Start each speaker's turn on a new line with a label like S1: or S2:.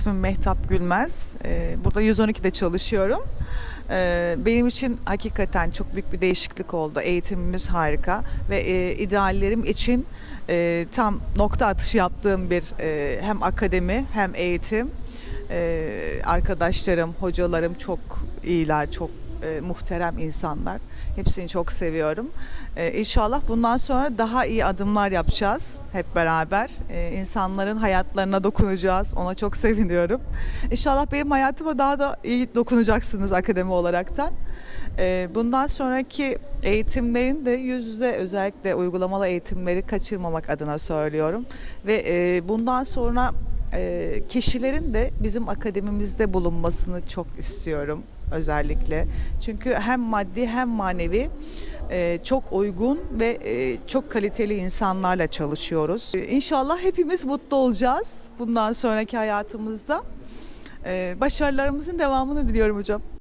S1: ismim Mehtap Gülmez. Ee, burada 112'de çalışıyorum. Ee, benim için hakikaten çok büyük bir değişiklik oldu. Eğitimimiz harika ve e, ideallerim için e, tam nokta atışı yaptığım bir e, hem akademi hem eğitim. Arkadaşlarım, hocalarım çok iyiler, çok e, muhterem insanlar. Hepsini çok seviyorum. Ee, inşallah bundan sonra daha iyi adımlar yapacağız hep beraber. Ee, insanların hayatlarına dokunacağız. Ona çok seviniyorum. İnşallah benim hayatıma daha da iyi dokunacaksınız akademi olaraktan. Ee, bundan sonraki eğitimlerin de yüz yüze özellikle uygulamalı eğitimleri kaçırmamak adına söylüyorum. Ve e, bundan sonra e, kişilerin de bizim akademimizde bulunmasını çok istiyorum özellikle. Çünkü hem maddi hem manevi e, çok uygun ve e, çok kaliteli insanlarla çalışıyoruz. İnşallah hepimiz mutlu olacağız bundan sonraki hayatımızda. E, Başarılarımızın devamını diliyorum hocam.